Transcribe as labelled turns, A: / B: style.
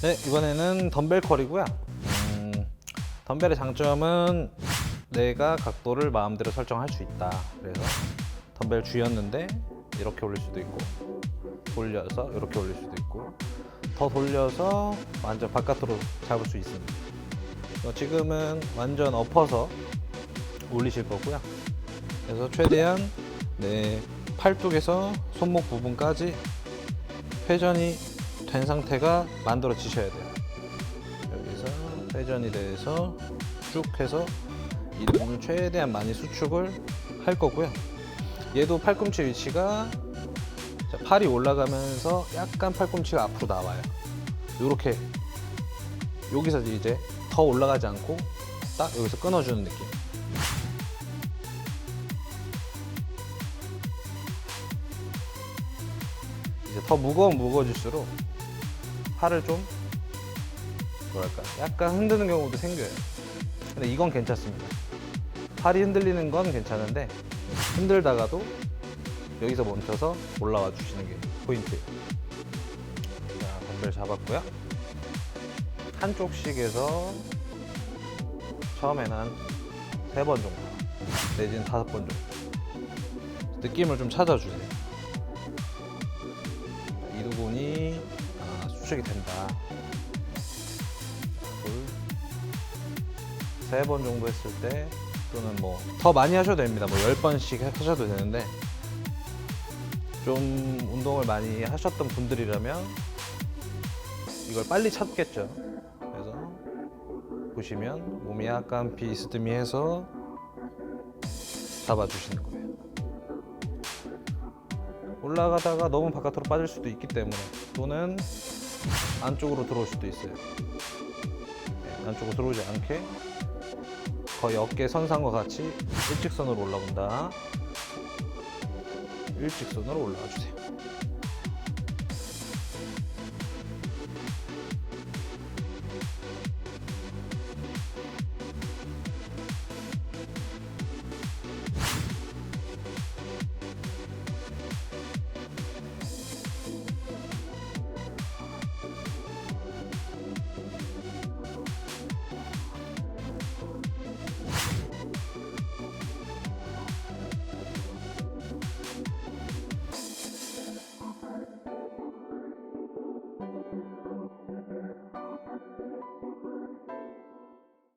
A: 네, 이번에는 덤벨 컬이고요. 음, 덤벨의 장점은 내가 각도를 마음대로 설정할 수 있다. 그래서 덤벨 쥐었는데 이렇게 올릴 수도 있고 돌려서 이렇게 올릴 수도 있고 더 돌려서 완전 바깥으로 잡을 수 있습니다. 어, 지금은 완전 엎어서 올리실 거고요. 그래서 최대한 내 팔뚝에서 손목 부분까지 회전이 된 상태가 만들어지셔야 돼요. 여기서 회전이 돼서 쭉 해서 이 부분을 최대한 많이 수축을 할 거고요. 얘도 팔꿈치 위치가 자, 팔이 올라가면서 약간 팔꿈치가 앞으로 나와요. 이렇게 여기서 이제 더 올라가지 않고 딱 여기서 끊어주는 느낌. 이제 더 무거우면 무거워질수록 팔을 좀 뭐랄까 약간 흔드는 경우도 생겨요. 근데 이건 괜찮습니다. 팔이 흔들리는 건 괜찮은데 흔들다가도 여기서 멈춰서 올라와 주시는 게 포인트예요. 자, 덤벨 잡았고요. 한쪽씩 해서 처음에는 한 세 번 정도 내지는 다섯 번 정도 느낌을 좀 찾아주세요. 이 부분이 아, 수축이 된다. 세 번 정도 했을 때 또는 뭐 더 많이 하셔도 됩니다. 뭐 10번씩 하셔도 되는데 좀 운동을 많이 하셨던 분들이라면 이걸 빨리 찾겠죠. 그래서 보시면 몸이 약간 비스듬히해서 잡아주시는 거예요. 올라가다가 너무 바깥으로 빠질 수도 있기 때문에 또는 안쪽으로 들어올 수도 있어요. 네, 안쪽으로 들어오지 않게 거의 어깨 선상과 같이 일직선으로 올라온다. 일직선으로 올라와 주세요. Thank you.